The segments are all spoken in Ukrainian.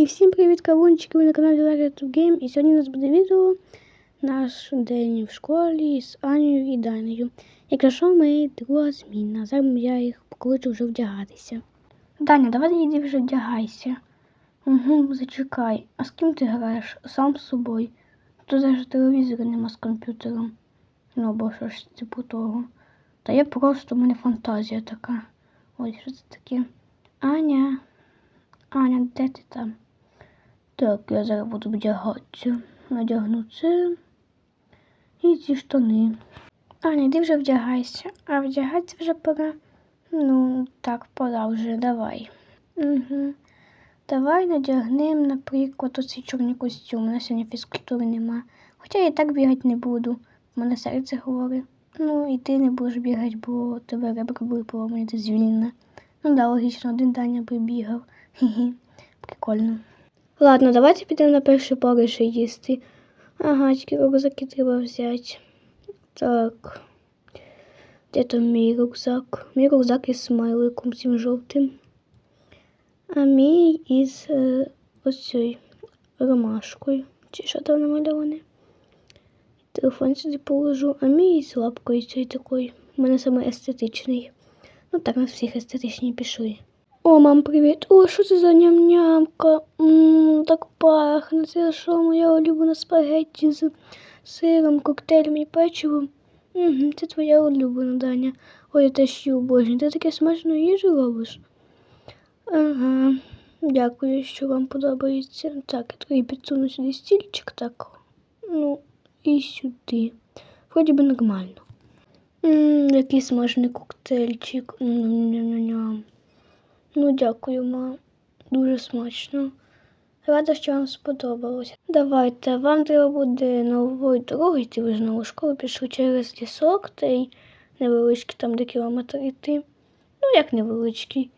І всім привіт, кавунчики! Ви на каналі Larry Game. І сьогодні у нас буде відео наш день в школі з Анією і Данею. Якщо ми друга зміна, зараз я їх покличу вже вдягатися. Даня, давай йди вже вдягайся. Угу, зачекай. А з ким ти граєш? Сам з собою. Тут навіть телевізора нема з комп'ютером. Ну, або що ж типу того. Та я просто, у мене фантазія така. Ой, що це таке? Аня. Аня, де ти там? Так, я зараз буду вдягатися. Надягну це і ці штани. Аня, йди вже вдягайся. А вдягатися вже пора. Ну, так, пора вже, давай. Угу. Давай надягнемо, наприклад, оцей чорний костюм. У нас сьогодні фізкультури нема. Хоча я і так бігати не буду. У мене серце говорить. Ну, і ти не будеш бігати, бо тебе ребра були поломані, ти звільнена. Ну да, логічно, один Даня би бігав. Хі-хі, прикольно. Ладно, давайте підемо на перший порище їсти. Ага, тільки рюкзаки треба взяти. Так. Де там мій рюкзак? Мій рюкзак із смайликом цим жовтим. А мій із е, ось ромашкою. Чи що там намальоване? Телефон сюди положу, а мій із лапкою цією такою. У мене саме естетичний. Ну так, у нас всіх естетичні пішли. О, мам, привіт. О, що це за ням-нямка? Ммм, так пахне. Це що моя улюблена спагетті з сиром, коктейлем і печивом. Угу, це твоя улюблена, Даня. Ой, я теж її обожнюю. Ти таке смачну їжу робиш? Ага, дякую, що вам подобається. Так, я тобі підсуну сюди стільчик, так. Ну, і сюди. Вроді би нормально. Ммм, який смачний коктейльчик. Ням-ням-ням. Ну, дякую, ма. Дуже смачно. Рада, що вам сподобалося. Давайте, вам треба буде новою дорогою йти, ви ж нову школу пішли через лісок, та й невеличкий там де кілометр йти. Ну, як невеличкий.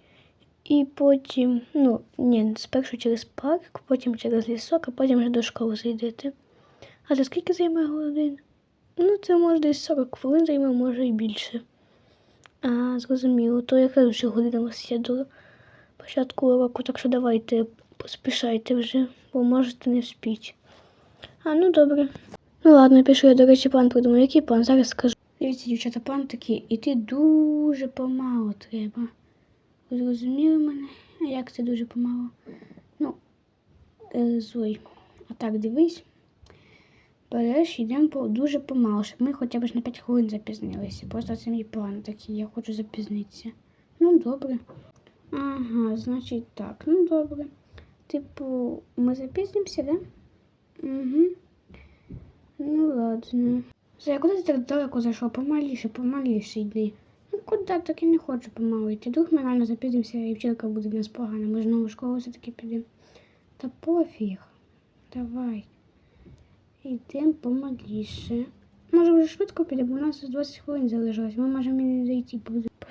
І потім, ну, ні, спершу через парк, потім через лісок, а потім вже до школи зайдете. А це скільки займе годин? Ну, це може десь 40 хвилин займе, може і більше. А, зрозуміло, то я кажу, що година вас є до початку уроку, так що давайте поспішайте вже, бо можете не вспіть. А, ну добре. Ну ладно, пишу я, до речі, план придумав. Який план? Зараз скажу. Дивіться, дівчата, план такий, іти дуже помало треба. Ви зрозуміли мене? А як це дуже помало? Ну, е, зой. А так дивись. Береш, йдемо дуже помало, щоб ми хоча б на 5 хвилин запізнилися. Просто це мій план такий, я хочу запізнитися. Ну, добре. Ага, значить так, ну добре. Типу, ми запізнимося, да? Угу. Ну ладно. Зая, куди ти так далеко зайшов? Помаліше, помаліше йди. Ну куди так і не хочу помалу йти. Вдруг ми реально запізнимося і вчителька буде в нас погана. Ми ж нову школу все-таки підемо. Та пофіг. Давай. Йдемо помаліше. Може вже швидко підемо, бо у нас 20 хвилин залишилось. Ми можемо і не дойти.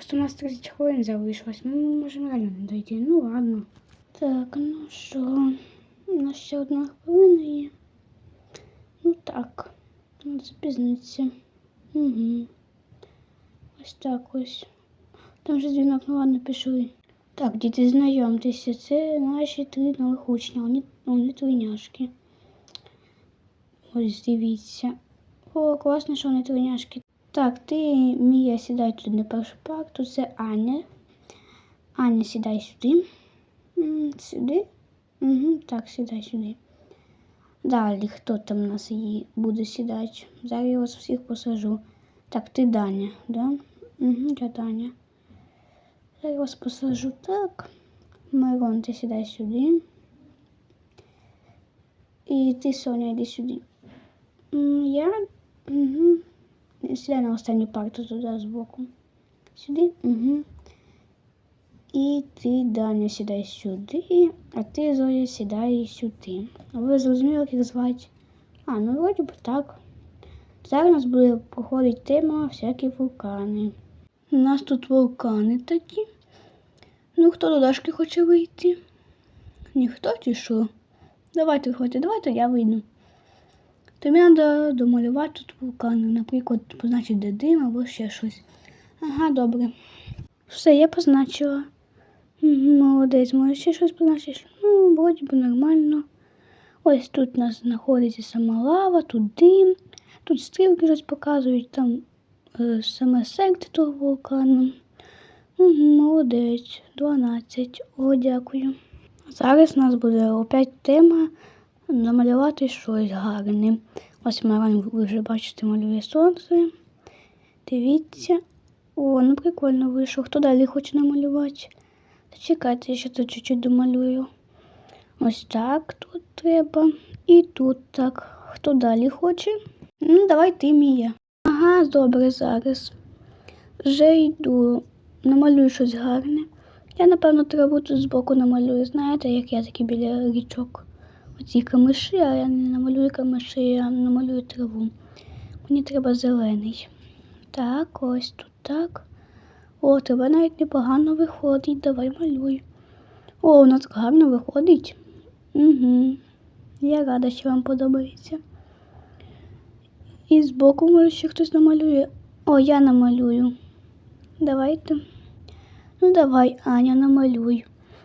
Просто у нас 30 хвилин залишилось. Ми можемо реально не дойти. Ну ладно. Так, ну що? У нас ще одна хвилина є. Ну так. Треба запізнитися. Угу. Ось так ось. Там же дзвінок, ну ладно, пішли. Так, діти, знайомтеся, це наші три нових учня. Вони, вони тройняшки. Ось дивіться. О, класно, що вони тройняшки. Так, ти, Мія, сідай тут на першу парту. Це Аня. Аня, сідай сюди. Сюди? Угу, так, сідай сюди. Далі, хто там у нас її буде сідати? Зараз я вас всіх посажу. Так, ти Даня, да? Угу, я Даня. Зараз я вас посажу так. Мирон, ти сідай сюди. І ти, Соня, йди сюди. Я? Угу. Сідай на останню парту туди збоку. Сюди? Угу. І ти, Даня, сідай сюди, а ти, Зоя, сідай сюди. А ви зрозуміли, як їх звати? А, ну вроді б так. Зараз у нас буде проходити тема всякі вулкани. У нас тут вулкани такі. Ну, хто до Дашки хоче вийти? Ніхто чи що? Давайте виходьте, давайте я вийду. Тобі треба домалювати тут вулкани, наприклад, позначити дим або ще щось. Ага, добре. Все, я позначила. Молодець, може ще щось позначиш? Ну, вроді би нормально. Ось тут у нас знаходиться сама лава, тут дим, тут стрілки щось показують, там е, саме серце того вулкану. Молодець, 12. О, дякую. Зараз у нас буде опять тема намалювати щось гарне. Ось Маран, вже бачите, малює сонце. Дивіться. О, ну прикольно вийшов. Хто далі хоче намалювати? Чекайте, я ще тут чуть-чуть домалюю. Ось так тут треба. І тут так. Хто далі хоче? Ну, давай ти Мія. Ага, добре, зараз. Вже йду. Намалюю щось гарне. Я, напевно, траву тут збоку намалюю. Знаєте, як я такі біля річок. Оці камиші, а я не намалюю камиші, я намалюю траву. Мені треба зелений. Так, ось тут так. О, тебе навіть непогано виходить. Давай малюй. О, у нас гарно виходить. Угу. Я рада, що вам подобається. І збоку, може, ще хтось намалює. О, я намалюю. Давайте. Ну давай, Аня, намалюй.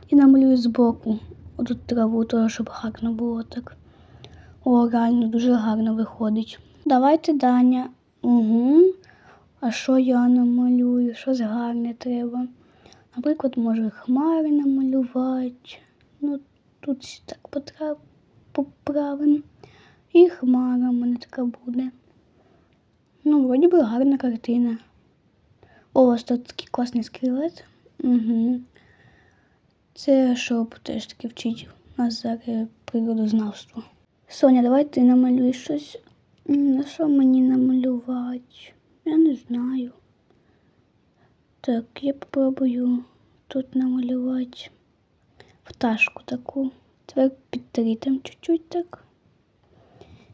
І намалюю збоку. Отут траву, то, щоб гарно було так. О, реально дуже гарно виходить. Давайте, Даня. Угу. А що я намалюю? Щось гарне треба. Наприклад, може хмари намалювати. Ну, тут так поправимо. І хмара в мене така буде. Ну, вроді би гарна картина. О, ось тут такий класний скелет. Угу. Це щоб теж таки вчить нас зараз природознавство. Соня, давай ти намалюєш щось. На що мені намалювати? Я не знаю. Так, я попробую тут намалювати пташку таку. Тепер підтри там чуть-чуть так.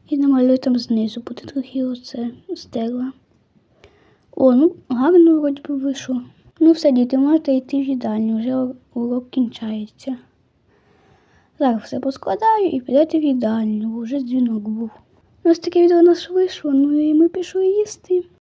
І намалюю там знизу, буде трохи оце стерла. О, ну гарно вроді би вийшло. Ну все, діти, можете йти в їдальню, вже урок кінчається. Зараз все поскладаю і підете в їдальню, бо вже дзвінок був. У нас таке відео у нас вийшло, ну і ми пішли їсти.